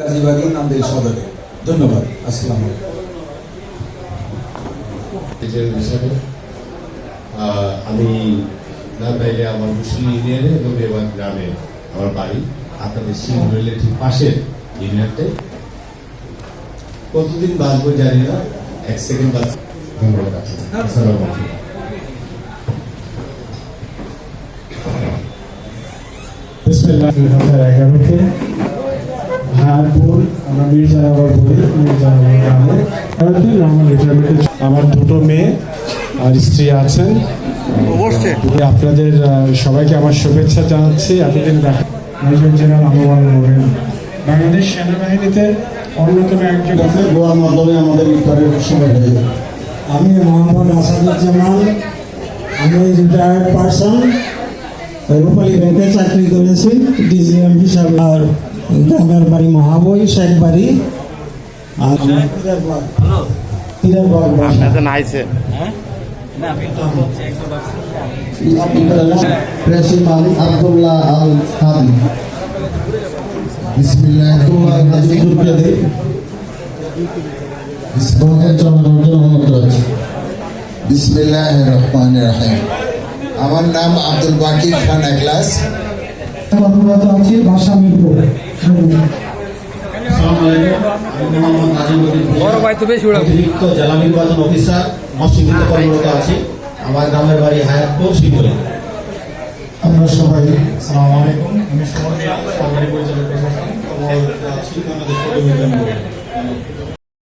কাজীবাড়ি নান্দের সদরে। ধন্যবাদ। আসসালাম হিসাবে আমি নান্দাইলে আমার মুসলিম ইউনিয়নে এবং এবার গ্রামে আমার বাড়ি আপনাদের সিং রেলের ঠিক পাশের ইউনিয়নটাই। কতদিন বাঁচবো জানি না এক সেকেন্ড বাঁচ ধন্যবাদ। আসসালামু ভারপুর আমরা মির্জানগর বলি মির্জানগর গ্রামে রিটায়ারমেন্টে আমার দুটো মেয়ে আর স্ত্রী আছেন। আপনাদের সবাইকে আমার শুভেচ্ছা জানাচ্ছি। এতদিন দেখা মেজর জেনারেল মোরেন বাংলাদেশ সেনাবাহিনীতে অন্যতম একজন দোয়ার মাধ্যমে আমাদের ইফতারের সময় হয়ে আমি মোহাম্মদ আসাদুজ্জামান। আমি রিটায়ার্ড পার্সন রূপালী ব্যাংকে চাকরি করেছি ডিজিএম হিসাবে আর গ্রামের বাড়ি মহাবই শেখ বাড়ি আর হীরাবাগ বাসা। প্রেসিডেন্ট আব্দুল্লাহ আল হাদি বিসমিল্লাহ তোমার কাছে দুটো দে বিসমিল্লাহ। জনগণের অনুমতি আছে বিসমিল্লাহ রহমান রাহিম। আমার নাম আব্দুল বাকির খান একলাস। আছি ভাষা মিরপুর আসসালামু আলাইকুম আমি মোহাম্মদ নাজিমুদ্দিন বড় ভাই তো বেশি অতিরিক্ত জেলা নির্বাচন অফিসার মসজিদে কর্মরত আছি। আমার গ্রামের বাড়ি হায়াতপুর শিবপুরে। আমরা সবাই আসসালামু আলাইকুম। আমি সমর্থ সরকারি পরিচালক প্রশাসন